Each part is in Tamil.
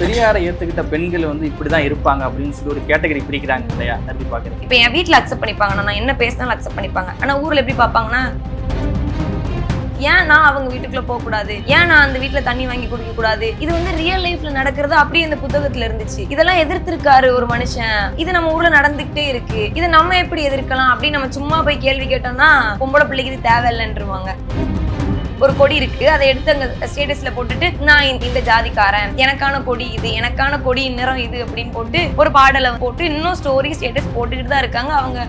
பெரியாரை ஏத்துக்கிட்ட பெண்கள் வந்து இப்படிதான் இருப்பாங்க அப்படின்னு சொல்லி ஒரு கேட்டகரி பிடிக்கிறாங்க இல்லையா? எப்படி பாக்குறேன் இப்போ என் வீட்டில் அக்செப்ட் பண்ணிப்பாங்க. நான் என்ன பேசினாலும் அக்செப்ட் பண்ணிப்பாங்க. ஆனா ஊர்ல எப்படி பார்ப்பாங்கன்னா ஏன் நான் அவங்க வீட்டுக்குள்ள போக கூடாது ஏன் நான் அந்த வீட்டுல தண்ணி வாங்கி குடிக்க கூடாது? இது வந்து ரியல் லைஃப்ல நடக்கிறது அப்படியே இந்த புத்தகத்துல இருந்துச்சு. இதெல்லாம் எதிர்த்திருக்காரு ஒரு மனுஷன். இது நம்ம ஊர்ல நடந்துகிட்டே இருக்கு. இதை நம்ம எப்படி எதிர்க்கலாம் அப்படின்னு நம்ம சும்மா போய் கேள்வி கேட்டோம்னா பொம்பளை பிள்ளைக்கு இது தேவையில்லைன்றவாங்க. ஒரு கொடி இருக்கு. அதை எடுத்து அங்க ஸ்டேட்டஸ்ல போட்டுட்டு நான் இந்த- ஜாதிக்காரன். எனக்கான கொடி இது. எனக்கான கொடி நிறம் இது அப்படின்னு போட்டு ஒரு பாடலை போட்டு இன்னும் ஸ்டோரி ஸ்டேட்டஸ் போட்டுக்கிட்டு தான் இருக்காங்க அவங்க.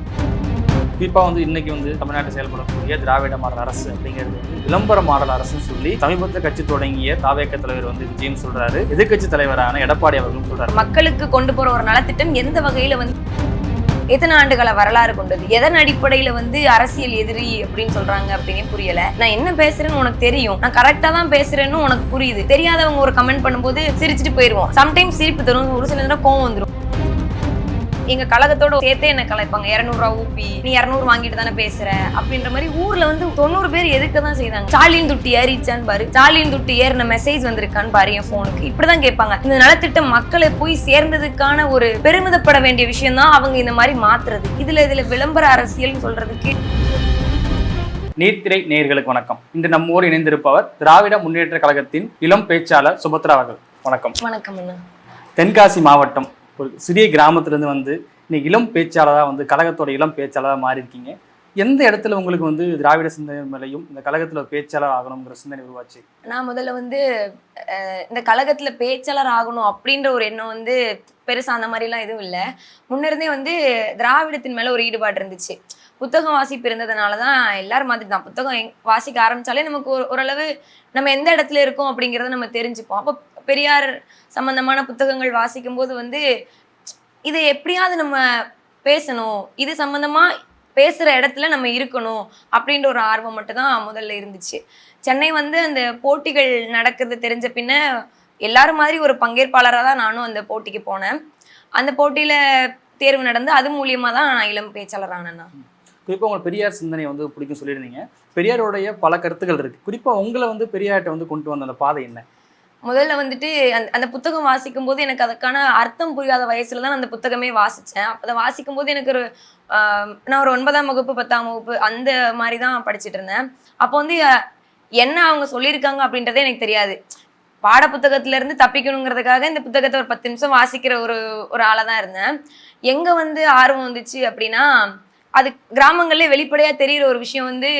குறிப்பா வந்து இன்னைக்கு வந்து தமிழ்நாட்டில் செயல்படக்கூடிய திராவிட மாடல் அரசு அப்படிங்கிறது வந்து விளம்பர மாடல் அரசுன்னு சொல்லி சமீபத்தில் கட்சி தொடங்கிய தாவேக்க தலைவர் வந்து விஜயம் சொல்றாரு. எதிர்க்கட்சி தலைவரான எடப்பாடி அவர்களும் சொல்றாரு. மக்களுக்கு கொண்டு போற ஒரு நலத்திட்டம் எந்த வகையில வந்து எத்தனை ஆண்டுகள வரலாறு கொண்டது? எதன் அடிப்படையில வந்து அரசியல் எதிரி அப்படின்னு சொல்றாங்க அப்படின்னு புரியல. நான் என்ன பேசுறேன்னு உனக்கு தெரியும். நான் கரெக்டா தான் பேசுறேன்னு உனக்கு புரியுது. தெரியாதவங்க ஒரு கமெண்ட் பண்ணும்போது சிரிச்சுட்டு போயிருவோம். சம்டைம்ஸ் சிரிப்பு தரும் ஒரு சில நேரம் கோவம் வந்துடும் எங்க கழகத்தோட சேர்த்தே என்ன கலைப்பாங்க இரநூறுவா ஊப்பி நீ இரநூறு வாங்கிட்டு தானே பேசுற? அப்படின்ற மாதிரி ஊர்ல வந்து தொண்ணூறு பேர் எதுக்க தான் செய்தாங்க? ஸ்டாலின் துட்டு ஏறிச்சான்னு பாரு. ஸ்டாலின் துட்டு ஏறின மெசேஜ் வந்திருக்கான்னு பாரு என் போனுக்கு இப்படிதான் கேட்பாங்க. இந்த நலத்திட்டம் மக்களை போய் சேர்ந்ததுக்கான ஒரு பெருமிதப்பட வேண்டிய விஷயம் தான் அவங்க இந்த மாதிரி மாத்துறது. இதுல இதுல விளம்பர அரசியல் சொல்றதுக்கு நீர்த்திரை நேயர்களுக்கு வணக்கம். இன்று நம்மோடு இணைந்திருப்பவர் திராவிட முன்னேற்ற கழகத்தின் இளம் பேச்சாளர் சுபத்ரா அவர்கள். வணக்கம். வணக்கம் தென்காசி மாவட்டம் ஒரு சிறிய கிராமத்துலேருந்து வந்து இன்னைக்கு இளம் பேச்சாளராக வந்து கழகத்தோட இளம் பேச்சாளராக மாறியிருக்கீங்க. எந்த இடத்துல உங்களுக்கு வந்து திராவிட சிந்தனை மேலையும் இந்த கழகத்தில் ஒரு பேச்சாளர் ஆகணுங்கிற சிந்தனை உருவாச்சு? நான் முதல்ல வந்து இந்த கழகத்தில் பேச்சாளர் ஆகணும் அப்படின்ற ஒரு எண்ணம் வந்து பெருசாக அந்த மாதிரிலாம் எதுவும் இல்லை. முன்னிருந்தே வந்து திராவிடத்தின் மேலே ஒரு ஈடுபாடு இருந்துச்சு. புத்தகம் வாசிப்பு இருந்ததுனால தான் எல்லாரும் மாதிரி தான் புத்தகம் எங்- வாசிக்க ஆரம்பித்தாலே நமக்கு ஒரு ஓரளவு நம்ம எந்த இடத்துல இருக்கோம் அப்படிங்கிறத நம்ம தெரிஞ்சுப்போம். அப்போ பெரியார் சம்பந்தமான புத்தகங்கள் வாசிக்கும் போது வந்து இதை எப்படியாவது நம்ம பேசணும் இது சம்மந்தமாக பேசுகிற இடத்துல நம்ம இருக்கணும் அப்படின்ற ஒரு ஆர்வம் மட்டும் தான் முதல்ல இருந்துச்சு. சென்னை வந்து அந்த போட்டிகள் நடக்கிறது தெரிஞ்ச பின்ன எல்லாரும் மாதிரி ஒரு பங்கேற்பாளராக தான் நானும் அந்த போட்டிக்கு போனேன். அந்த போட்டியில் தேர்வு நடந்து அது மூலியமாக தான் நான் இளம் பேச்சாளர் ஆனேன்னா குறிப்பாக உங்களுக்கு பெரியார் சிந்தனை வந்து பிடிக்கும் சொல்லியிருந்தீங்க. பெரியாருடைய பல கருத்துக்கள் இருக்குது குறிப்பாக உங்களை வந்து பெரியார்கிட்ட வந்து கொண்டு வந்த அந்த பாதை என்ன? முதல்ல வந்துட்டு அந்த அந்த புத்தகம் வாசிக்கும் போது எனக்கு அதுக்கான அர்த்தம் புரியாத வயசுல தான் அந்த புத்தகமே வாசித்தேன் அப்போ அதை வாசிக்கும் போது எனக்கு ஒரு நான் ஒரு ஒன்பதாம் வகுப்பு பத்தாம் வகுப்பு அந்த மாதிரி தான் படிச்சுட்டு இருந்தேன். அப்போ வந்து என்ன அவங்க சொல்லியிருக்காங்க அப்படின்றதே எனக்கு தெரியாது. பாட புத்தகத்திலேருந்து தப்பிக்கணுங்கிறதுக்காக இந்த புத்தகத்தை ஒரு பத்து நிமிஷம் வாசிக்கிற ஒரு ஒரு ஆளாக தான் இருந்தேன். எங்கே வந்து ஆர்வம் வந்துச்சு அப்படின்னா அது கிராமங்கள்ல வெளிப்படையா தெரியிற ஒரு விஷயம் வந்து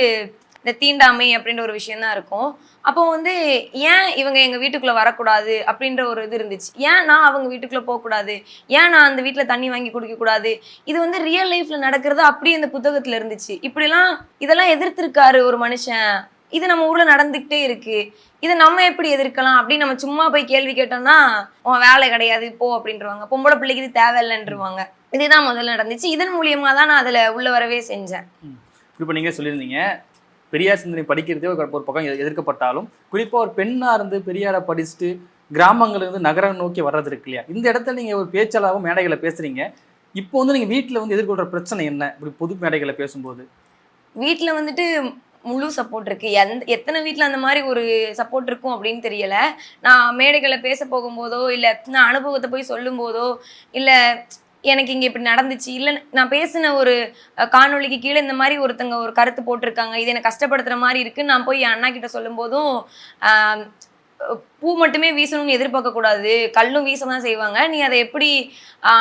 இந்த தீண்டாமை அப்படின்ற ஒரு விஷயம் தான் இருக்கும். அப்போ வந்து ஏன் இவங்க எங்கள் வீட்டுக்குள்ளே வரக்கூடாது அப்படின்ற ஒரு இது இருந்துச்சு. ஏன் நான் அவங்க வீட்டுக்குள்ளே போகக்கூடாது? ஏன் நான் அந்த வீட்டில் தண்ணி வாங்கி குடிக்கக்கூடாது? இது வந்து ரியல் லைஃப்பில் நடக்கிறது அப்படியே இந்த புத்தகத்தில் இருந்துச்சு. இப்படிலாம் இதெல்லாம் எதிர்த்திருக்காரு ஒரு மனுஷன். இது நம்ம ஊர்ல நடந்துகிட்டே இருக்கு. இதை நம்ம எப்படி எதிர்க்கலாம் அப்படின்னு நம்ம சும்மா போய் கேள்வி கேட்டோம்னா உன் வேலை கிடையாது போ அப்படின்றவாங்க. பொம்பளை பிள்ளைக்கு இது தேவையில்லைன்றவாங்க. இதுதான் முதல்ல நடந்துச்சு. இதன் மூலியமா தான் நான் அதுல உள்ள வரவே செஞ்சேன். குறிப்பா நீங்க சொல்லியிருந்தீங்க பெரியார் சிந்தனை படிக்கிறதே ஒரு பக்கம் எதிர்- எதிர்க்கப்பட்டாலும் குறிப்பா ஒரு பெண்ணா இருந்து பெரியாரை படிச்சுட்டு கிராமங்கள்ல இருந்து நகரம் நோக்கி வர்றது இருக்கு இல்லையா? இந்த இடத்துல நீங்க ஒரு பேச்சாளராகவும் மேடைகளை பேசுறீங்க. இப்போ வந்து நீங்க வீட்டுல வந்து எதிர்கொள்ற பிரச்சனை என்ன? இப்படி பொது மேடைகளை பேசும்போது. வீட்ல வந்துட்டு முழு சப்போர்ட் இருக்கு. எந்த எத்தனை வீட்டில் அந்த மாதிரி ஒரு சப்போர்ட் இருக்கும் அப்படின்னு தெரியல. நான் மேடைகளை பேச போகும்போதோ இல்லை நான் அனுபவத்தை போய் சொல்லும் போதோ இல்லை எனக்கு இங்கே இப்படி நடந்துச்சு இல்லை நான் பேசின ஒரு காணொலிக்கு காணொளிக்கு கீழே இந்த மாதிரி ஒருத்தங்க ஒரு கருத்து போட்டிருக்காங்க. இது எனக்கு கஷ்டப்படுத்துகிற மாதிரி இருக்குன்னு நான் போய் என் அண்ணா கிட்ட சொல்லும் போதும் பூ மட்டுமே வீசணும்னு எதிர்பார்க்கக்கூடாது கல்லும் வீச தான் செய்வாங்க. நீ அதை எப்படி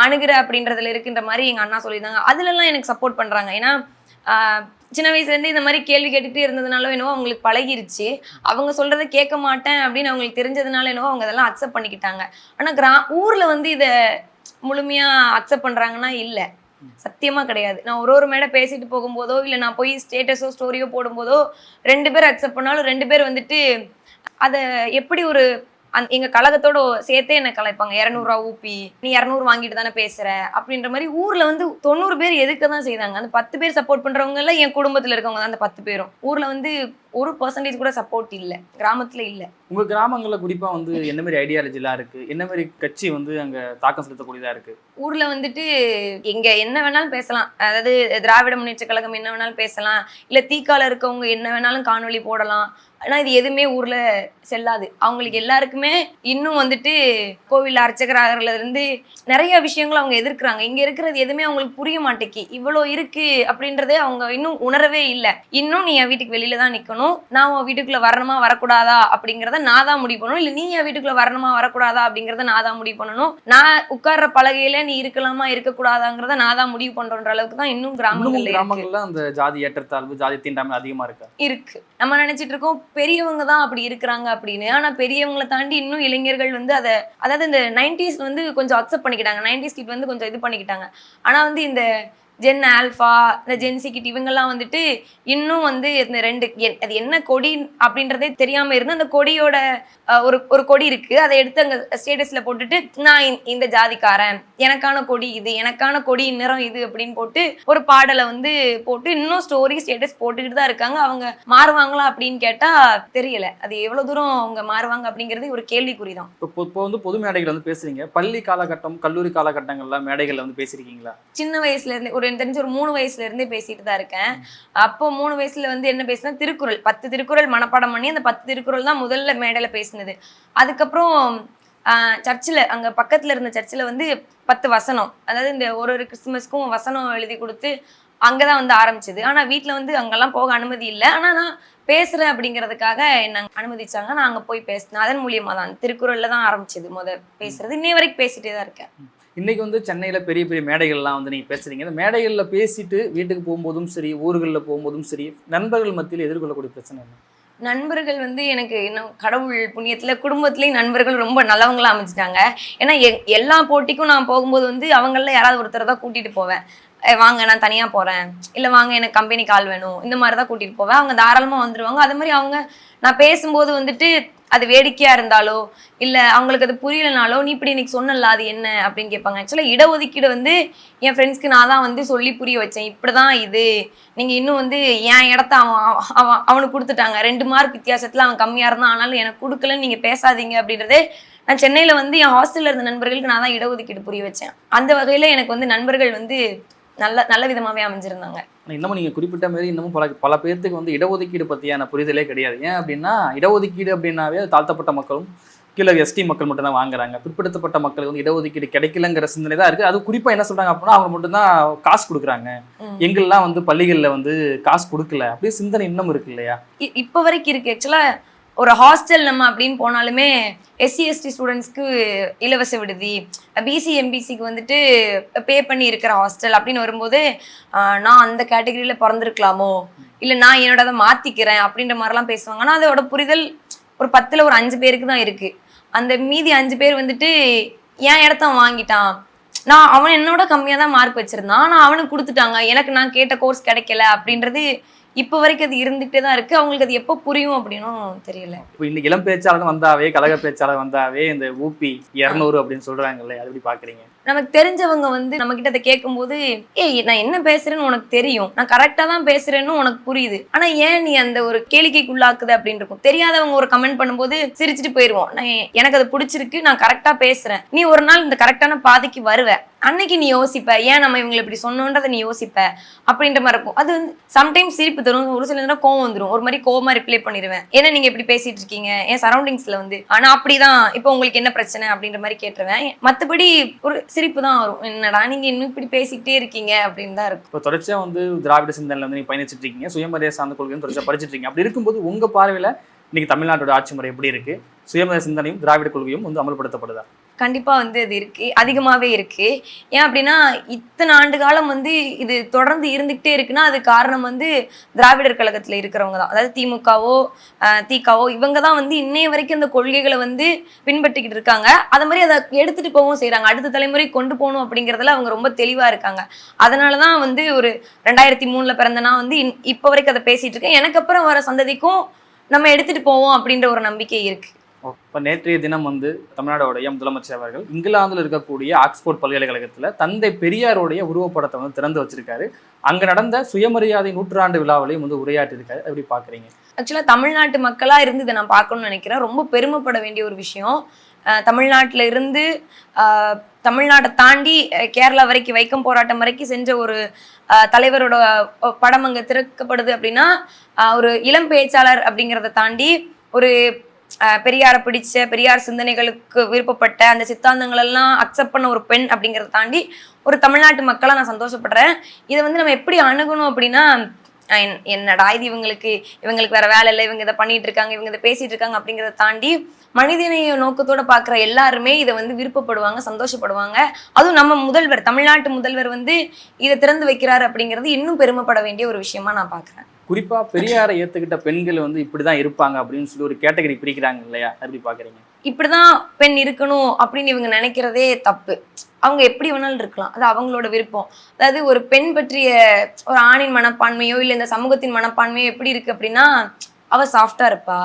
அணுகிற அப்படின்றதுல இருக்குன்ற மாதிரி எங்கள் அண்ணா சொல்லியிருந்தாங்க. அதுலலாம் எனக்கு சப்போர்ட் பண்ணுறாங்க ஏன்னா சின்ன வயசுலேருந்து இந்த மாதிரி கேள்வி கேட்டுட்டே இருந்ததுனால என்னவோ அவங்களுக்கு பழகிருச்சு. அவங்க சொல்றதை கேட்க மாட்டேன் அப்படின்னு அவங்களுக்கு தெரிஞ்சதுனால என்னவோ அவங்க அதெல்லாம் அக்செப்ட் பண்ணிக்கிட்டாங்க. ஆனால் கிரா ஊரில் வந்து இதை முழுமையாக அக்செப்ட் பண்ணுறாங்கன்னா இல்லை. சத்தியமா கிடையாது. நான் ஒரு ஒரு மேடை பேசிட்டு போகும்போதோ இல்ல நான் போய் ஸ்டேட்டஸோ ஸ்டோரியோ போடும்போதோ ரெண்டு பேர் அக்செப்ட் பண்ணாலும் ரெண்டு பேர் வந்துட்டு அதை எப்படி ஒரு அந் எங்க கழகத்தோட சேர்த்தே என்ன கலைப்பாங்க இரநூறுவா ஊப்பி நீ இரநூறு வாங்கிட்டு தானே பேசுற அப்படின்ற மாதிரி ஊர்ல வந்து தொண்ணூறு பேர் எதுக்க தான் செய்தாங்க அந்த பத்து பேர் சப்போர்ட் பண்றவங்க எல்லாம் என் குடும்பத்துல இருக்கவங்க தான் அந்த பத்து பேரும். ஊர்ல வந்து ஒரு பர்சன்டேஜ் கூட சப்போர்ட் இல்ல. கிராமத்துல இல்ல. உங்க கிராமங்கள்ல குறிப்பா வந்து என்ன மாதிரி ஐடியாலஜிலாம் இருக்கு? என்ன மாதிரி கட்சி வந்து அங்க தாக்கம் செலுத்தக்கூடியதா இருக்கு? ஊர்ல வந்துட்டு எங்க என்ன வேணாலும் பேசலாம். அதாவது திராவிட முன்னேற்ற கழகம் என்ன வேணாலும் பேசலாம். இல்ல தீக்கால இருக்கவங்க என்ன வேணாலும் காணொளி போடலாம். ஆனா இது எதுவுமே ஊர்ல செல்லாது. அவங்களுக்கு எல்லாருக்குமே இன்னும் வந்துட்டு கோவில் அர்ச்சகராகிறதுல இருந்து நிறைய விஷயங்கள் அவங்க எதிர்க்கிறாங்க. இங்க இருக்கிறது எதுவுமே அவங்களுக்கு புரிய மாட்டேங்கி இவ்வளோ இருக்கு அப்படின்றதே அவங்க இன்னும் உணரவே இல்லை. இன்னும் நீ என் வீட்டுக்கு வெளியில தான் நிக்கணும் நான் உன் வீட்டுக்குள்ள வரணுமா வரக்கூடாதா அப்படிங்கிறத நான் தான் முடிவு பண்ணணும். இல்ல நீ என் வீட்டுக்குள்ள வரணுமா வரக்கூடாதா அப்படிங்கறத நான் தான் முடிவு பண்ணணும். நான் உட்கார்ற பலகையில நீ இருக்கலாமா இருக்கக்கூடாதாங்கிறத நான் தான் முடிவு பண்றன்ற அளவுக்கு தான் இன்னும் கிராமங்கள்ல அந்த ஜாதி ஏற்றத்தாழ்வு ஜாதி தீண்டாமை அதிகமா இருக்கா? இருக்கு. நம்ம நினைச்சிட்டு இருக்கோம் பெரியவங்க தான் அப்படி இருக்கிறாங்க அப்படின்னு. ஆனா பெரியவங்களை தாண்டி இன்னும் இளைஞர்கள் வந்து அதை அதாவது இந்த நைன்டிஸ் வந்து கொஞ்சம் அக்செப்ட் பண்ணிக்கிட்டாங்க. நைன்டிஸ் கிட் வந்து கொஞ்சம் இது பண்ணிக்கிட்டாங்க. ஆனா வந்து இந்த ஜென் ஆல்ஃபா இந்த ஜென்சி கிட் இவங்கெல்லாம் வந்துட்டு இன்னும் வந்து இந்த ரெண்டு அது என்ன கொடி அப்படின்றதே தெரியாம இருந்து அந்த கொடியோட ஒரு ஒரு கொடி இருக்கு. அதை எடுத்து அங்க ஸ்டேட்டஸ்ல போட்டுட்டு நான் இந்த- ஜாதிக்காரன். எனக்கான கொடி இது எனக்கான கொடி நிறம் இது அப்படின்னு போட்டு ஒரு பாடலை வந்து போட்டு இன்னும் ஸ்டோரி ஸ்டேட்டஸ் போட்டுக்கிட்டு தான் இருக்காங்க. அவங்க மாறுவாங்களா அப்படின்னு கேட்டா தெரியல. அது எவ்வளவு தூரம் அவங்க மாறுவாங்க அப்படிங்கிறது ஒரு கேள்விக்குறி தான். இப்போ வந்து பொது மேடைகள் வந்து பேசுறீங்க. பள்ளி காலகட்டம் கல்லூரி காலகட்டங்கள்ல மேடைகள்ல வந்து பேசியிருக்கீங்களா? சின்ன வயசுல இருந்து ஒரு எனக்கு தெரிஞ்சு ஒரு மூணு வயசுல இருந்தே பேசிட்டு தான் இருக்கேன். அப்போ மூணு வயசுல வந்து என்ன பேசினா திருக்குறள். பத்து திருக்குறள் மனப்பாடம் பண்ணி அந்த பத்து திருக்குறள் தான் முதல்ல மேடையில பேசினது. அதுக்கப்புறம் சர்ச்சில் அங்கே பக்கத்தில் இருந்த சர்ச்சில் வந்து பத்து வசனம். அதாவது இந்த ஒரு ஒரு கிறிஸ்துமஸ்க்கும் வசனம் எழுதி கொடுத்து அங்கே தான் வந்து ஆரம்பிச்சது. ஆனால் வீட்டில் வந்து அங்கெல்லாம் போக அனுமதி இல்லை. ஆனால் நான் பேசுகிறேன் அப்படிங்கிறதுக்காக என்ன அனுமதிச்சாங்க. நான் அங்கே போய் பேசினேன். அதன் மூலியமாக தான் திருக்குறளில் தான் ஆரம்பிச்சது. முத பேசுறது. இன்னை வரைக்கும் பேசிட்டே தான் இருக்கேன். இன்றைக்கி வந்து சென்னையில் பெரிய பெரிய மேடைகள்லாம் வந்து நீங்கள் பேசுறீங்க. இந்த மேடைகளில் பேசிட்டு வீட்டுக்கு போகும்போதும் சரி ஊர்களில் போகும்போதும் சரி நண்பர்கள் மத்தியில் எதிர்கொள்ளக்கூடிய பிரச்சனை என்ன? நண்பர்கள் வந்து எனக்கு இன்னும் கடவுள் புண்ணியத்தில் குடும்பத்துலேயும் நண்பர்கள் ரொம்ப நல்லவங்களாக அமைஞ்சிட்டாங்க. ஏன்னா எ- எல்லா போட்டிக்கும் நான் போகும்போது வந்து அவங்களில் யாராவது ஒருத்தரை தான் கூட்டிகிட்டு போவேன். வாங்க நான் தனியாக போகிறேன் இல்லை வாங்க எனக்கு கம்பெனி கால் வேணும். இந்த மாதிரி தான் கூட்டிகிட்டு போவேன். அவங்க தாராளமாக வந்துடுவாங்க அது மாதிரி அவங்க நான் பேசும்போது வந்துட்டு அது வேடிக்கையா இருந்தாலோ இல்ல அவங்களுக்கு அது புரியலனாலோ நீ இப்படி இன்னைக்கு சொன்னல அது என்ன? அப்படின்னு கேட்பாங்க. ஆக்சுவலா இடஒதுக்கீடு வந்து என் ஃப்ரெண்ட்ஸ்க்கு நான் தான் வந்து சொல்லி புரிய வச்சேன். இப்படிதான் இது. நீங்க இன்னும் வந்து என் இடத்த அவன் அவன் அவனுக்கு கொடுத்துட்டாங்க. ரெண்டு மார்க் வித்தியாசத்துல அவன் கம்மியா இருந்தான். ஆனாலும் எனக்கு கொடுக்கலன்னு நீங்க பேசாதீங்க அப்படின்றதே நான் சென்னையில வந்து என் ஹாஸ்டல்ல இருந்த நண்பர்களுக்கு நான் தான் இடஒதுக்கீடு புரிய வச்சேன். அந்த வகையில எனக்கு வந்து நண்பர்கள் வந்து நல்ல நல்ல விதமாவே அமைஞ்சிருந்தாங்க. இன்னமும் நீங்க குறிப்பிட்ட மாதிரி இன்னமும் பல பல பேர்த்துக்கு வந்து இடஒதுக்கீடு பத்தியான புரிதலே கிடையாது. ஏன் அப்படின்னா இடஒதுக்கீடு அப்படின்னாவே தாழ்த்தப்பட்ட மக்களும் கீழே எஸ்டி மக்கள் மட்டும் தான் வாங்குறாங்க. பிற்படுத்தப்பட்ட மக்களுக்கு வந்து இடஒதுக்கீடு கிடைக்கலங்கிற சிந்தனை தான் இருக்கு. அது குறிப்பா என்ன சொல்றாங்க அப்படின்னா அவங்க மட்டும்தான் காசு கொடுக்குறாங்க. எங்கெல்லாம் வந்து பள்ளிகள்ல வந்து காசு கொடுக்கல அப்படியே சிந்தனை இன்னும் இருக்கு இல்லையா? இப்ப வரைக்கும் இருக்கு. ஆக்சுவலா ஒரு ஹாஸ்டல் நம்ம அப்படின்னு போனாலுமே எஸ்சி எஸ்டி ஸ்டூடெண்ட்ஸ்க்கு இலவச விடுதி பிசி எம்பிசிக்கு வந்துட்டு பே பண்ணி இருக்கிற ஹாஸ்டல் அப்படின்னு வரும்போது நான் அந்த கேட்டகரியில் பிறந்திருக்கலாமோ? இல்லை நான் என்னோட அதை மாற்றிக்கிறேன் அப்படின்ற மாதிரிலாம் பேசுவாங்க. ஆனால் அதோட புரிதல் ஒரு பத்தில் ஒரு அஞ்சு பேருக்கு தான் இருக்குது அந்த மீதி அஞ்சு பேர் வந்துட்டு என் இடத்த வாங்கிட்டான். நான் அவன் என்னோட கம்மியாக தான் மார்க் வச்சுருந்தான். ஆனால் அவனுக்கு கொடுத்துட்டாங்க. எனக்கு நான் கேட்ட கோர்ஸ் கிடைக்கல அப்படின்றது இப்போ வரைக்கும் அது இருந்துகிட்டே தான் இருக்கு. அவங்களுக்கு அது எப்போ புரியும் அப்படின்னும் தெரியல. இப்போ இந்த இளம் பேச்சாளர் வந்தாவே கழக பேச்சாளர் வந்தாவே இந்த ஊபி இரநூறு அப்படின்னு சொல்றாங்க இல்லையா? அது எப்படி பாக்குறீங்க? நமக்கு தெரிஞ்சவங்க வந்து நம்ம கிட்ட அதை கேட்கும்போது ஏய் நான் என்ன பேசுறேன்னு உனக்கு தெரியும். நான் கரெக்டா தான் பேசுறேன்னு உனக்கு புரியுது. ஆனா ஏன் நீ அந்த ஒரு கேளிக்கைக்குள்ளாக்குது? அப்படின்னு இருக்கும் தெரியாதவங்க ஒரு கமெண்ட் பண்ணும்போது சிரிச்சிட்டு போயிருவோம். நான் எனக்கு அது பிடிச்சிருக்கு. நான் கரெக்டா பேசுறேன். நீ ஒரு நாள் இந்த கரெக்டான பாதைக்கு வருவ. அன்னைக்கு நீ யோசிப்ப. ஏன் நம்ம இவங்களை இப்படி சொன்னோன்றதை நீ யோசிப்ப. அப்படின்ற மாதிரி இருக்கும். அது வந்து சம்டைம்ஸ் சிரிப்பு தரும். ஒரு சில நேரம் கோவம் வந்துடும் ஒரு மாதிரி கோவமா ரிப்ளை பண்ணிடுவேன் ஏன்னா நீங்க இப்படி பேசிட்டு இருக்கீங்க? என் சரௌண்டிங்ஸ்ல வந்து. ஆனா அப்படிதான். இப்போ உங்களுக்கு என்ன பிரச்சனை? அப்படின்ற மாதிரி கேட்டுருவேன். மத்தபடி ஒரு சிரிப்பு தான் வரும். என்னடா நீங்க இன்னும் இப்படி பேசிக்கிட்டே இருக்கீங்க? அப்படின்னு தான் இருக்கும். இப்போ தொடர்ச்சியா வந்து திராவிட சிந்தனையில வந்து நீங்க பயணிச்சிட்டு இருக்கீங்க சுயமரியாதை சார்ந்த கொள்கையும் தொடர்ச்சியா படிச்சிட்டு இருக்கீங்க அப்படி இருக்கும்போது உங்க பார்வையில இன்னைக்கு தமிழ்நாட்டோட ஆட்சி முறை எப்படி இருக்கு? சுயமரியாதை சிந்தனையும் திராவிட கொள்கையும் வந்து அமல்படுத்தப்படுதா? கண்டிப்பாக வந்து அது இருக்கு அதிகமாகவே இருக்கு. ஏன் அப்படின்னா இத்தனை ஆண்டு காலம் வந்து இது தொடர்ந்து இருந்துகிட்டே இருக்குன்னா அது காரணம் வந்து திராவிடர் கழகத்தில் இருக்கிறவங்க தான். அதாவது திமுகவோ திகாவோ இவங்க தான் வந்து இன்னைய வரைக்கும் அந்த கொள்கைகளை வந்து பின்பற்றிக்கிட்டு இருக்காங்க. அதை மாதிரி அதை எடுத்துட்டு போகவும் செய்கிறாங்க அடுத்த தலைமுறை கொண்டு போகணும் அப்படிங்கறதுல அவங்க ரொம்ப தெளிவாக இருக்காங்க. அதனாலதான் வந்து ஒரு ரெண்டாயிரத்தி மூணில் பிறந்தனா வந்து இன்- வரைக்கும் அதை பேசிகிட்டு இருக்கேன். எனக்கு அப்புறம் வர சந்ததிக்கும் நம்ம எடுத்துட்டு போவோம் அப்படின்ற ஒரு நம்பிக்கை இருக்கு. இப்போ நேற்றைய தினம் வந்து தமிழ்நாடோடைய முதலமைச்சர் அவர்கள் இங்கிலாந்தில் இருக்கக்கூடிய ஆக்ஸ்போர்ட் பல்கலைக்கழகத்தில் தந்தை பெரியாருடைய உருவப்படத்தை வந்து திறந்து வச்சிருக்காரு. அங்கே நடந்த சுயமரியாதை நூற்றாண்டு விழாவிலையும் வந்து உரையாற்றிருக்காரு எப்படி பார்க்குறீங்க ஆக்சுவலாக தமிழ்நாட்டு மக்களாக இருந்து இதை நான் பார்க்கணும்னு நினைக்கிறேன். ரொம்ப பெருமைப்பட வேண்டிய ஒரு விஷயம். தமிழ்நாட்டில் இருந்து தமிழ்நாட்டை தாண்டி கேரளா வரைக்கும் வைக்கம் போராட்டம் வரைக்கும் செஞ்ச ஒரு தலைவரோட படம் அங்கே திறக்கப்படுது அப்படின்னா ஒரு இளம் பேச்சாளர் அப்படிங்கிறத தாண்டி ஒரு பெரியாரை பிடிச்ச பெரியார் சிந்தனைகளுக்கு விருப்பப்பட்ட அந்த சித்தாந்தங்கள் எல்லாம் அக்செப்ட் பண்ண ஒரு பெண் அப்படிங்கிறத தாண்டி ஒரு தமிழ்நாட்டு மக்களா நான் சந்தோஷப்படுறேன். இதை வந்து நம்ம எப்படி அணுகணும் அப்படின்னா என்- என்னடா இது இவங்களுக்கு இவங்களுக்கு வேற வேலை இல்லை இவங்க இதை பண்ணிட்டு இருக்காங்க இவங்க இதை பேசிட்டு இருக்காங்க அப்படிங்கிறத தாண்டி மனிதநேய நோக்கத்தோட பார்க்குற எல்லாருமே இதை வந்து விருப்பப்படுவாங்க சந்தோஷப்படுவாங்க. அதுவும் நம்ம முதல்வர் தமிழ்நாட்டு முதல்வர் வந்து இதை திறந்து வைக்கிறாரு அப்படிங்கிறது இன்னும் பெருமைப்பட வேண்டிய ஒரு விஷயமா நான் பார்க்குறேன். குறிப்பா பெரியாரை ஏத்துக்கிட்ட பெண்கள் வந்து இப்படிதான் இருப்பாங்க அப்படின்னு சொல்லி ஒரு கேட்டகரி பிரிக்கிறாங்க இல்லையா? எப்படி பாக்குறீங்க? இப்படிதான் பெண் இருக்கணும் அப்படின்னு இவங்க நினைக்கிறதே தப்பு. அவங்க எப்படி வேணாலும் இருக்கலாம். அது அவங்களோட விருப்பம். அதாவது ஒரு பெண் பற்றிய ஒரு ஆணின் மனப்பான்மையோ இல்லை இந்த சமூகத்தின் மனப்பான்மையோ எப்படி இருக்கு அப்படின்னா அவ சாஃப்டா இருப்பா.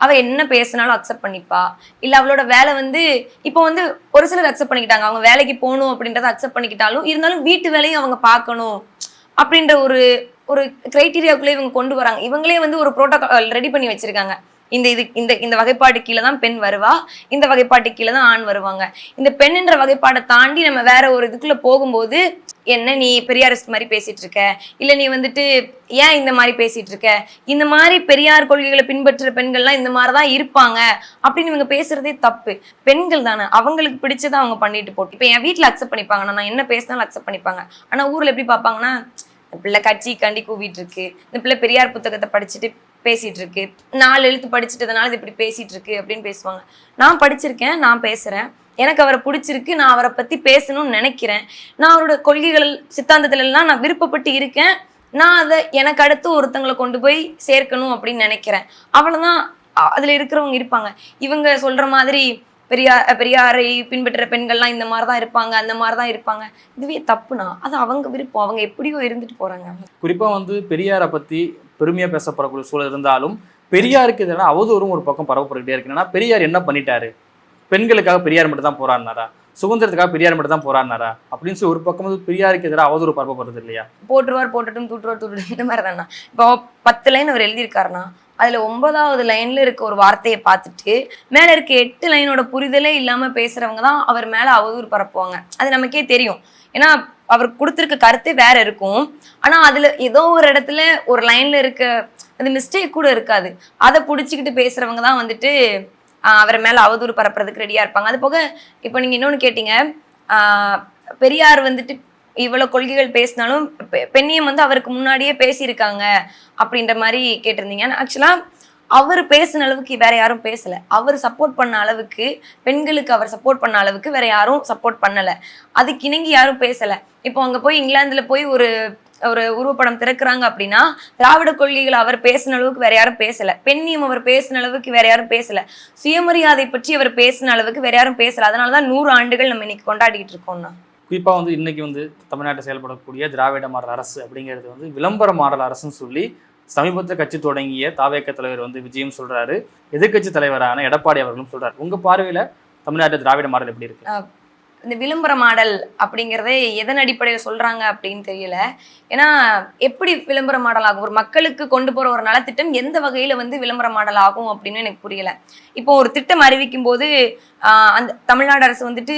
அவ என்ன பேசினாலும் அக்செப்ட் பண்ணிப்பா. இல்ல அவளோட வேலை வந்து இப்போ வந்து ஒரு சிலர் அக்செப்ட் பண்ணிக்கிட்டாங்க. அவங்க வேலைக்கு போகணும் அப்படின்றத அக்செப்ட் பண்ணிக்கிட்டாலும் இருந்தாலும் வீட்டு வேலையும் அவங்க பார்க்கணும் அப்படின்ற ஒரு ஒரு கிரைட்டீரியாவுக்குள்ளே இவங்க கொண்டு வராங்க. இவங்களே வந்து ஒரு ப்ரோட்டோகால் ரெடி பண்ணி வச்சிருக்காங்க. இந்த இது இந்த இந்த வகைப்பாடு கீழே தான் பெண் வருவா இந்த வகைப்பாட்டு கீழே தான் ஆண் வருவாங்க. இந்த பெண்ணுன்ற வகைப்பாடை தாண்டி நம்ம வேற ஒரு இதுக்குள்ள போகும்போது என்ன நீ பெரியாரிஸ்ட் மாதிரி பேசிட்டு இருக்க? இல்லை நீ வந்துட்டு ஏன் இந்த மாதிரி பேசிட்டு இருக்க? இந்த மாதிரி பெரியார் கொள்கைகளை பின்பற்றுற பெண்கள்லாம் இந்த மாதிரி தான் இருப்பாங்க. அப்படின்னு இவங்க பேசுறதே தப்பு. பெண்கள் தானே. அவங்களுக்கு பிடிச்சதை அவங்க பண்ணிட்டு போட்டு இப்போ என் வீட்டில் அக்செப்ட் பண்ணிப்பாங்கன்னா நான் என்ன பேசினாலும் அக்செப்ட் பண்ணிப்பாங்க. ஆனா ஊரில் எப்படி பார்ப்பாங்கன்னா இந்த பிள்ளை கட்சிக்காண்டி கூவிட்டு இருக்கு இந்த பிள்ளை பெரியார் புத்தகத்தை படிச்சுட்டு பேசிட்டு இருக்கு நாலு எழுத்து படிச்சுட்டதுனால இது இப்படி பேசிட்டு இருக்கு அப்படின்னு பேசுவாங்க. நான் படிச்சிருக்கேன் நான் பேசுறேன். எனக்கு அவரை பிடிச்சிருக்கு நான் அவரை பத்தி பேசணும்னு நினைக்கிறேன். நான் அவரோட கொள்கைகள் சித்தாந்தத்துல எல்லாம் நான் விருப்பப்பட்டு இருக்கேன். நான் அதை எனக்கு அடுத்து ஒருத்தங்களை கொண்டு போய் சேர்க்கணும் அப்படின்னு நினைக்கிறேன். அவ்வளவுதான். அதுல இருக்கிறவங்க இருப்பாங்க. இவங்க சொல்ற மாதிரி பெரியார் பெரியாரை பின்பற்ற பெண்கள்லாம் இந்த மாதிரி தான் இருப்பாங்க அந்த மாதிரி தான் இருப்பாங்க. இதுவே தப்புனா அது அவங்க விருப்பம். அவங்க எப்படியோ இருந்துட்டு போறாங்க. குறிப்பா வந்து பெரியாரை பத்தி பெருமையா பேசப்படக்கூடிய சூழல் இருந்தாலும் பெரியாருக்கு எதிரான அவதூறும் ஒரு பக்கம் பரவப்பட்டுக்கிட்டே இருக்கு. பெரியார் என்ன பண்ணிட்டாரு? பெண்களுக்காக பெரியார் மட்டும் தான் போராடினாரா? சுதந்திரத்துக்காக பெரியார் மட்டும் தான் போராடினாரா? அப்படின்னு சொல்லி ஒரு பக்கம் வந்து பெரியாருக்கு எதிராக அவதூறு பரப்பப்படுறது இல்லையா? போட்டுருவார் போட்டுட்டும் தூட்டுருவார் தூட்டுட்டும். இந்த மாதிரி தானா இப்போ பத்து லைன் அவர் எழுதியிருக்காருன்னா அதுல ஒன்பதாவது லைன்ல இருக்க ஒரு வார்த்தையை பார்த்துட்டு மேல இருக்க எட்டு லைனோட புரிதலே இல்லாம பேசுறவங்க தான் அவர் மேல அவதூறு பரப்புவாங்க. அது நமக்கே தெரியும். ஏன்னா அவர் கொடுத்துருக்க கருத்தே வேற இருக்கும். ஆனா அதுல ஏதோ ஒரு இடத்துல ஒரு லைன்ல இருக்க அது மிஸ்டேக் கூட இருக்காது. அதை புடிச்சுக்கிட்டு பேசுறவங்க தான் வந்துட்டு அவர் மேல அவதூறு பரப்புறதுக்கு ரெடியா இருப்பாங்க. அது போக இப்போ நீங்க இன்னொன்னு கேட்டீங்க பெரியார் வந்துட்டு இவ்வளவு கொள்கைகள் பேசினாலும் பெ- பெண்ணியம் வந்து அவருக்கு முன்னாடியே பேசியிருக்காங்க அப்படின்ற மாதிரி கேட்டிருந்தீங்க. ஆக்சுவலா அவர் பேசின அளவுக்கு வேற யாரும் பேசல. அவர் சப்போர்ட் பண்ண அளவுக்கு பெண்களுக்கு அவர் சப்போர்ட் பண்ண அளவுக்கு வேற யாரும் சப்போர்ட் பண்ணல. அதுக்கு இணங்கி யாரும் பேசல. இப்போ அங்க போய் இங்கிலாந்துல போய் ஒரு ஒரு உருவப்படம் திறக்கிறாங்க அப்படின்னா திராவிட கொள்கைகள் அவர் பேசின அளவுக்கு வேற யாரும் பேசல. பெண்ணியம் அவர் பேசின அளவுக்கு வேற யாரும் பேசல. சுயமரியாதை பற்றி அவர் பேசின அளவுக்கு வேற யாரும் பேசல. அதனாலதான் நூறு ஆண்டுகள் நம்ம இன்னைக்கு கொண்டாடிட்டு இருக்கோம்னா குறிப்பாக வந்து இன்றைக்கி வந்து தமிழ்நாட்டில் செயல்படக்கூடிய திராவிட மாடல் அரசு அப்படிங்கிறது வந்து விளம்பர மாடல் அரசுன்னு சொல்லி சமீபத்தில் கட்சி தொடங்கிய தாவேக்க தலைவர் வந்து விஜயம் சொல்கிறாரு எதிர்க்கட்சி தலைவரான எடப்பாடி அவர்களும் சொல்கிறார் உங்கள் பார்வையில் தமிழ்நாட்டில் திராவிட மாடல் எப்படி இருக்கு? இந்த விளம்பர மாடல் அப்படிங்கிறதே எதன் அடிப்படையில் சொல்கிறாங்க அப்படின்னு தெரியல. ஏன்னா எப்படி விளம்பர மாடல் ஆகும்? ஒரு மக்களுக்கு கொண்டு போகிற ஒரு நலத்திட்டம் எந்த வகையில் வந்து விளம்பர மாடல் ஆகும் அப்படின்னு எனக்கு புரியல. இப்போ ஒரு திட்டம் அறிவிக்கும் போது அந்த தமிழ்நாடு அரசு வந்துட்டு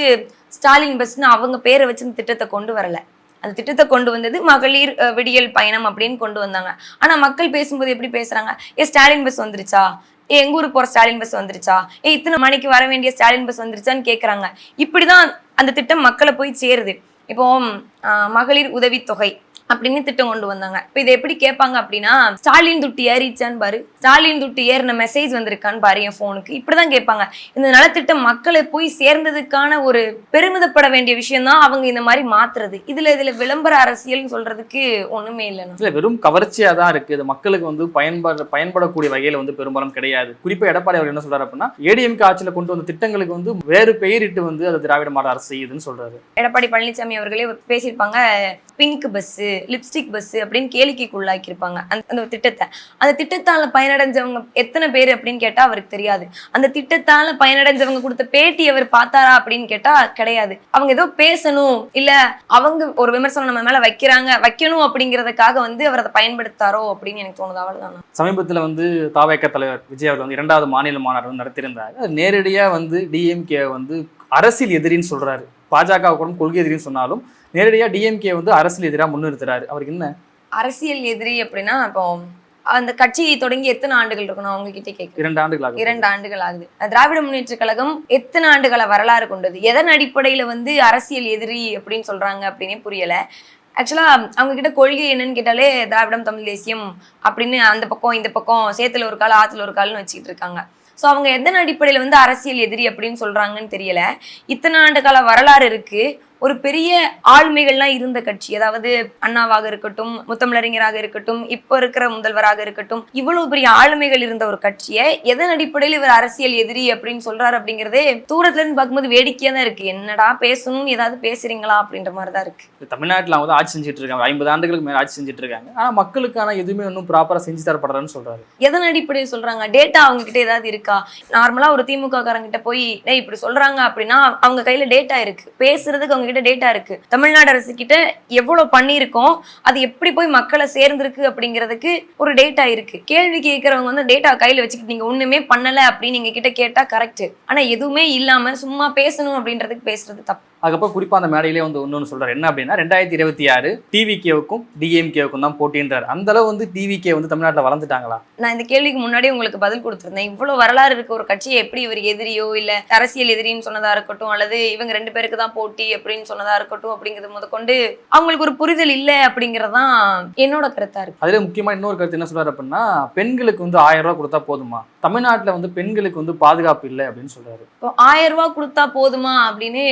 ஸ்டாலின் பஸ்னு அவங்க பேரை வச்சு இந்த திட்டத்தை கொண்டு வரல. அந்த திட்டத்தை கொண்டு வந்தது மகளிர் விடியல் பயணம் அப்படின்னு கொண்டு வந்தாங்க. ஆனா மக்கள் பேசும்போது எப்படி பேசுறாங்க? ஏ ஸ்டாலின் பஸ் வந்துருச்சா? ஏ எங்க ஊருக்கு போற ஸ்டாலின் பஸ் வந்துருச்சா? ஏ இத்தனை மணிக்கு வர வேண்டிய ஸ்டாலின் பஸ் வந்துருச்சான்னு கேக்குறாங்க. இப்படிதான் அந்த திட்டம் மக்களை போய் சேருது. இப்போ மகளிர் உதவித்தொகை. அப்படின்னு திட்டம் கொண்டு வந்தாங்க. இப்போ இதை எப்படி கேட்பாங்க அப்படின்னா ஸ்டாலின் துட்டு ஏறிச்சான்னு பாரு. ஸ்டாலின் துட்டு ஏறின மெசேஜ் வந்திருக்கான்னு பாரு என் ஃபோனுக்கு இப்படிதான் கேட்பாங்க. இந்த நலத்திட்டம் மக்களை போய் சேர்ந்ததுக்கான ஒரு பெருமிதப்பட வேண்டிய விஷயம் தான் அவங்க இந்த மாதிரி மாத்துறது. இதுல இதுல விளம்பர அரசியல்னு சொல்றதுக்கு ஒண்ணுமே இல்லைன்னு இல்ல வெறும் கவர்ச்சியா தான் இருக்கு. இது மக்களுக்கு வந்து பயன்பட பயன்படக்கூடிய வகையில வந்து பெரும்பாலும் கிடையாது. குறிப்பா எடப்பாடி அவர் என்ன சொல்றாரு அப்படின்னா ஏடிஎம்கே ஆட்சியில கொண்டு வந்த திட்டங்களுக்கு வந்து வேறு பெயரிட்டு வந்து அது திராவிட மாடல் அரசு செய்யுதுன்னு சொல்றாரு. எடப்பாடி பழனிசாமி அவர்களே பேசியிருப்பாங்க பிங்க் பஸ் லிப்ஸ்டிக் பஸ் அப்படின்னு கேளிக்கைக்குள்ளாக்கியிருப்பாங்க அந்த அந்த திட்டத்தை. அந்த திட்டத்தால பயனடைஞ்சவங்க எத்தனை பேர் அப்படின்னு கேட்டா அவருக்கு தெரியாது. அந்த திட்டத்தால பயனடைஞ்சவங்க கொடுத்த பேட்டி அவர் பார்த்தாரா அப்படின்னு கேட்டா கிடையாது. அவங்க ஏதோ பேசணும். இல்ல அவங்க ஒரு விமர்சனம் நம்ம மேல வைக்கிறாங்க. வைக்கணும் அப்படிங்கறதுக்காக வந்து அவர் அதை பயன்படுத்தாரோ அப்படின்னு எனக்கு தோணுது. அவ்வளவுதான்? சமீபத்தில் வந்து தாவேக்க தலைவர் விஜய் அவர் வந்து இரண்டாவது மாநில மாநாடு வந்து நடத்தியிருந்தாரு. நேரடியாக வந்து டிஎம்கே வந்து அரசியல் எதிரின்னு சொல்றாரு. பாஜக கூட கொள்கை எதிரின்னு சொன்னாலும் நேரடியாக டிஎம்கே வந்து அரசியல் எதிராக முன்னிறுத்துறாரு. அவருக்கு என்ன? அரசியல் எதிரி அப்படின்னா இப்போ அந்த கட்சி தொடங்கி எத்தனை ஆண்டுகள் இருக்கணும் அவங்க கிட்ட கேட்க இரண்டு ஆண்டுகளாக இரண்டு ஆண்டுகள் ஆகுது. திராவிட முன்னேற்ற கழகம் எத்தனை ஆண்டுகள வரலாறு கொண்டது? எதன் அடிப்படையில வந்து அரசியல் எதிரி அப்படின்னு சொல்றாங்க அப்படின்னே புரியல. ஆக்சுவலா அவங்க கிட்ட கொள்கை என்னன்னு கேட்டாலே திராவிடம் தமிழ் தேசியம் அப்படின்னு அந்த பக்கம் இந்த பக்கம் சேத்துல ஒரு கால் ஆத்துல ஒரு கால்னு வச்சுக்கிட்டு இருக்காங்க. ஸோ அவங்க எதன் அடிப்படையில வந்து அரசியல் எதிரி அப்படின்னு சொல்றாங்கன்னு தெரியல. இத்தனை ஆண்டு கால வரலாறு இருக்கு. ஒரு பெரிய ஆளுமைகள்லாம் இருந்த கட்சி அதாவது அண்ணாவாக இருக்கட்டும் முத்தமிழறிஞராக இருக்கட்டும் இப்போ இருக்கிற முதல்வராக இருக்கட்டும் இவ்வளவு பெரிய ஆளுமைகள் இருந்த ஒரு கட்சியை எதன் அடிப்படையில் இவர் அரசியல் எதிரி அப்படின்னு சொல்றாரு அப்படிங்கறதே தூரத்துல இருந்து பார்க்கும்போது வேடிக்கையா தான் இருக்கு. என்னடா பேசணும்னு ஏதாவது பேசுறீங்களா அப்படின்ற மாதிரி தான் இருக்கு தமிழ்நாட்டில் அவங்க வந்து ஆட்சி செஞ்சுட்டு இருக்காங்க. ஐம்பது ஆண்டுகளுக்கு மேலே ஆட்சி செஞ்சுட்டு இருக்காங்க. ஆனால் மக்களுக்கான எதுவுமே ஒன்றும் ப்ராப்பராக செஞ்சு தரப்படுறதுன்னு சொல்றாரு. எதன் அடிப்படையில் சொல்றாங்க? டேட்டா அவங்க கிட்ட ஏதாவது இருக்கா? நார்மலா ஒரு திமுக காரங்கிட்ட போய் இப்படி சொல்றாங்க அப்படின்னா அவங்க கையில டேட்டா இருக்கு. பேசுறதுக்கு அவங்க கிட்ட டேட்டா இருக்கு. தமிழ்நாடு அரசு கிட்ட எவ்வளவு பண்ணியிருக்கோம் அது எப்படி போய் மக்களை சேர்ந்திருக்கு அப்படிங்கிறதுக்கு ஒரு டேட்டா இருக்கு. கேள்வி கேட்கறவங்க வந்து டேட்டா கையில வச்சுக்கிட்டு நீங்க ஒண்ணுமே பண்ணல அப்படின்னு நீங்க கிட்ட கேட்டா கரெக்ட் ஆனா எதுவுமே இல்லாம சும்மா பேசணும் அப்படின்றதுக்கு பேசுறது தப்பு. அதுக்கப்புறம் குறிப்பாக அந்த மேடையிலே வந்து இன்னொன்று சொல்றாரு. என்ன அப்படின்னா ரெண்டாயிரத்தி இருபத்தி ஆறு டிவிகேவுக்கும் டிஎம்கேவுக்கும் தான் போட்டின்றார். அந்த அளவு வந்து டிவிகே வந்து தமிழ்நாட்டில் வளர்ந்துட்டாங்களா? நான் இந்த கேள்விக்கு முன்னாடி உங்களுக்கு பதில் கொடுத்திருந்தேன். இவ்வளவு வரலாறு இருக்க ஒரு கட்சியை எப்படி இவர் எதிரியோ இல்ல அரசியல் எதிரின்னு சொன்னதா இருக்கட்டும் அல்லது இவங்க ரெண்டு பேருக்கு தான் போட்டி அப்படின்னு சொன்னதா இருக்கட்டும் அப்படிங்கிறது முதற்கொண்டு அவங்களுக்கு ஒரு புரிதல் இல்லை அப்படிங்கறதுதான் என்னோட கருத்தா இருக்கு. அதில் முக்கியமாக இன்னொரு கருத்து என்ன சொல்றாரு அப்படின்னா பெண்களுக்கு வந்து ஆயிரம் ரூபாய் கொடுத்தா போதுமா? தமிழ்நாட்டில் வந்து பெண்களுக்கு வந்து பாதுகாப்பு இல்லை அப்படின்னு சொல்றாரு. இப்போ ஆயிரம் ரூபா கொடுத்தா போதுமா அப்படின்னு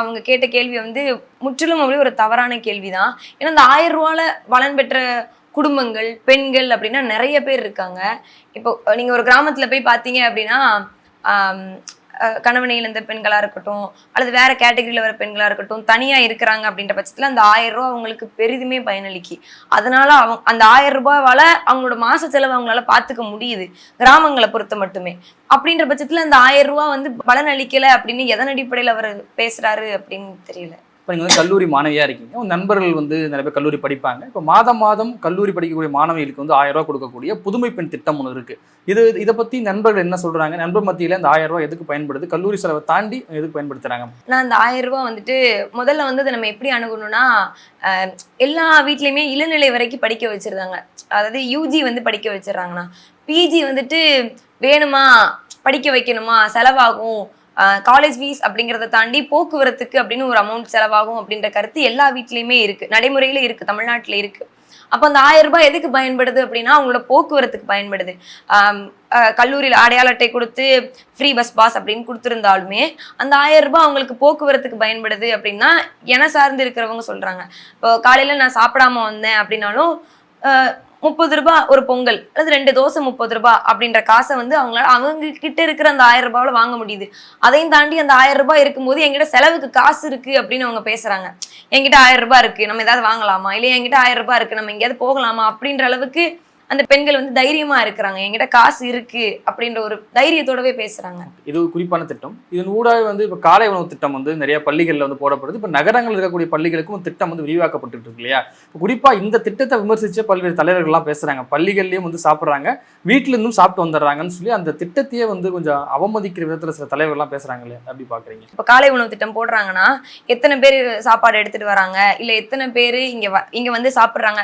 அவங்க கேட்ட கேள்வி வந்து முற்றிலும் அப்படியே ஒரு தவறான கேள்விதான். ஏன்னா இந்த ஆயிரம் ரூபால பலன் பெற்ற குடும்பங்கள் பெண்கள் அப்படின்னா நிறைய பேர் இருக்காங்க. இப்போ நீங்க ஒரு கிராமத்துல போய் பார்த்தீங்க அப்படின்னா கணவனை இழந்த பெண்களா இருக்கட்டும் அல்லது வேற கேட்டகரியில வர பெண்களா இருக்கட்டும் தனியா இருக்கிறாங்க அப்படின்ற பட்சத்துல அந்த ஆயிரம் ரூபாய் அவங்களுக்கு பெரிதுமே பயனளிக்கு. அதனால அவங்க அந்த ஆயிரம் ரூபாவால் அவங்களோட மாச செலவு அவங்களால பாத்துக்க முடியுது. கிராமங்களை பொறுத்த மட்டுமே. அப்படின்ற பட்சத்துல அந்த ஆயிரம் ரூபாய் வந்து பலன் அளிக்கல அப்படின்னு எதன் அடிப்படையில அவர் பேசுறாரு அப்படின்னு தெரியல. இப்போ நீங்கள் வந்து கல்லூரி மாணவியாக இருக்கீங்க. உங்கள் நண்பர்கள் வந்து நிறைய பேர் கல்லூரி படிப்பாங்க. இப்போ மாதம் மாதம் கல்லூரி படிக்கக்கூடிய மாணவிகளுக்கு வந்து ஆயிரம் ரூபா கொடுக்கக்கூடிய புதுமை பெண் திட்டம் ஒன்று இருக்குது இது இதை பற்றி நண்பர்கள் என்ன சொல்கிறாங்க நண்பர் மத்தியில் இந்த ஆயிரம் ரூபா எதுக்கு பயன்படுது? கல்லூரி செலவை தாண்டி எதுக்கு பயன்படுத்துகிறாங்க நான் அந்த ஆயிரம் ரூபா வந்துட்டு முதல்ல வந்து அதை நம்ம எப்படி அணுகணும்னா எல்லா வீட்லேயுமே இளநிலை வரைக்கும் படிக்க வச்சுருந்தாங்க. அதாவது யூஜி வந்து படிக்க வச்சிடறாங்கண்ணா பிஜி வந்துட்டு வேணுமா? படிக்க வைக்கணுமா? செலவாகும். காலேஜ் ஃபீஸ் அப்படிங்கிறத தாண்டி போக்குவரத்துக்கு அப்படின்னு ஒரு அமௌண்ட் செலவாகும் அப்படின்ற கருத்து எல்லா வீட்லேயுமே இருக்கு. நடைமுறையில இருக்கு. தமிழ்நாட்டில் இருக்கு. அப்போ அந்த ஆயிரம் ரூபாய் எதுக்கு பயன்படுது அப்படின்னா அவங்களோட போக்குவரத்துக்கு பயன்படுது. கல்லூரியில் அடையாள அட்டை கொடுத்து ஃப்ரீ பஸ் பாஸ் அப்படின்னு கொடுத்துருந்தாலுமே அந்த ஆயிரம் ரூபாய் அவங்களுக்கு போக்குவரத்துக்கு பயன்படுது அப்படின்னா என சார்ந்து இருக்கிறவங்க சொல்றாங்க. இப்போ காலையில நான் சாப்பிடாம வந்தேன் அப்படின்னாலும் முப்பது ரூபாய் ஒரு பொங்கல் அல்லது ரெண்டு தோசை முப்பது ரூபாய் அப்படின்ற காசை வந்து அவங்களால அவங்க கிட்ட இருக்கிற அந்த ஆயிரம் ரூபாயில வாங்க முடியுது. அதையும் தாண்டி அந்த ஆயிரம் ரூபாய் இருக்கும்போது என்கிட்ட செலவுக்கு காசு இருக்கு அப்படின்னு அவங்க பேசுறாங்க. என்கிட்ட ஆயிரம் ரூபாய் இருக்கு நம்ம ஏதாவது வாங்கலாமா? இல்லை என்கிட்ட ஆயிரம் ரூபாய் இருக்கு நம்ம எங்கேயாவது போகலாமா? அப்படின்ற அளவுக்கு அந்த பெண்கள் வந்து தைரியமா இருக்கிறாங்க. என்கிட்ட காசு இருக்கு அப்படின்ற ஒரு தைரியத்தோடவே பேசுறாங்க. இது ஒரு குறிப்பான திட்டம். இதன் ஊடாக வந்து இப்போ காலை உணவு திட்டம் வந்து நிறைய பள்ளிகளில் வந்து போடப்படுது. இப்போ நகரங்கள் இருக்கக்கூடிய பள்ளிகளுக்கும் திட்டம் வந்து விரிவாக்கப்பட்டு இருக்கு இல்லையா? இப்போ குறிப்பாக இந்த திட்டத்தை விமர்சிச்ச பல்வேறு தலைவர்கள்லாம் பேசுறாங்க. பள்ளிகள்லயும் வந்து சாப்பிட்றாங்க. வீட்டில இருந்தும் சாப்பிட்டு வந்துடுறாங்கன்னு சொல்லி அந்த திட்டத்தையே வந்து கொஞ்சம் அவமதிக்கிற விதத்துல சில தலைவர்கள்லாம் பேசுறாங்க இல்லையா? அப்படி பாக்குறீங்க. இப்போ காலை உணவு திட்டம் போடுறாங்கன்னா எத்தனை பேர் சாப்பாடு எடுத்துட்டு வராங்க? இல்ல எத்தனை பேர் இங்க இங்க வந்து சாப்பிடுறாங்க?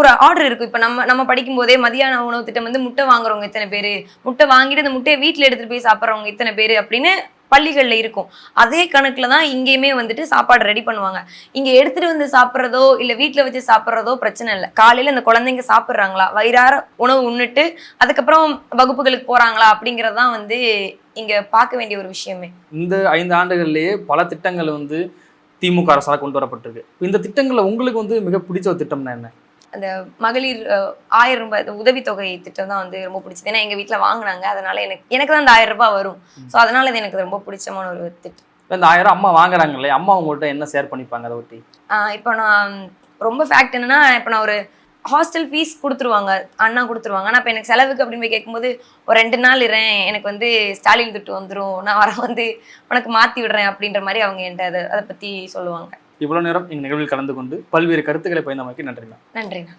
ஒரு ஆர்டர் இருக்கு. இப்போ நம்ம நம்ம படிக்கும் போதே மதியான உணவு திட்டம் வந்து முட்டை வாங்குறவங்க இத்தனை பேர். முட்டை வாங்கிட்டு அந்த முட்டையை வீட்டில் எடுத்துட்டு போய் சாப்பிட்றவங்க இத்தனை பேர் அப்படின்னு பள்ளிகளில் இருக்கும். அதே கணக்கில் தான் இங்கேயுமே வந்துட்டு சாப்பாடு ரெடி பண்ணுவாங்க. இங்கே எடுத்துட்டு வந்து சாப்பிட்றதோ இல்லை வீட்டில் வச்சு சாப்பிட்றதோ பிரச்சனை இல்லை. காலையில் இந்த குழந்தைங்க சாப்பிட்றாங்களா? வயிறார உணவு உண்ணுட்டு அதுக்கப்புறம் வகுப்புகளுக்கு போறாங்களா? அப்படிங்கறது தான் வந்து இங்கே பார்க்க வேண்டிய ஒரு விஷயமே. இந்த ஐந்து ஆண்டுகள்லேயே பல திட்டங்கள் வந்து திமுக அரசால் கொண்டு வரப்பட்டிருக்கு. இந்த திட்டங்களில் உங்களுக்கு வந்து மிக பிடிச்ச ஒரு திட்டம்னா என்ன? அந்த மகளிர் ஆயிரம் ரூபாய் உதவித்தொகை திட்டம் தான் வந்து ரொம்ப பிடிச்சது. ஏன்னா எங்கள் வீட்டில் வாங்கினாங்க. அதனால எனக்கு எனக்கு தான் அந்த ஆயிரம் ரூபாய் வரும். ஸோ அதனால இது எனக்கு ரொம்ப பிடிச்சமான ஒரு திட்டம். இந்த ஆயிரம் அம்மா வாங்குறாங்க இல்லையா? அம்மா உங்கள்கிட்ட என்ன ஷேர் பண்ணிப்பாங்க? அதை ஒட்டி. இப்போ நான் ரொம்ப ஃபேக்ட் என்னன்னா இப்போ நான் ஒரு ஹாஸ்டல் ஃபீஸ் கொடுத்துருவாங்க. அண்ணா கொடுத்துருவாங்க. ஆனால் இப்போ எனக்கு செலவுக்கு அப்படின்னு போய் கேட்கும்போது ஒரு ரெண்டு நாள் இறேன். எனக்கு வந்து ஸ்டாலின் துட்டு வந்துடும் நான் வர வந்து உனக்கு மாற்றி விடுறேன். அப்படின்ற மாதிரி அவங்க என்கிட்ட அதை அதை பற்றி சொல்லுவாங்க. இவ்வளவு நேரம் எங்கள் நிகழ்வில் கலந்து கொண்டு பல்வேறு கருத்துக்களை பயந்தமைக்கு நன்றிண்ணா. நன்றிண்ணா.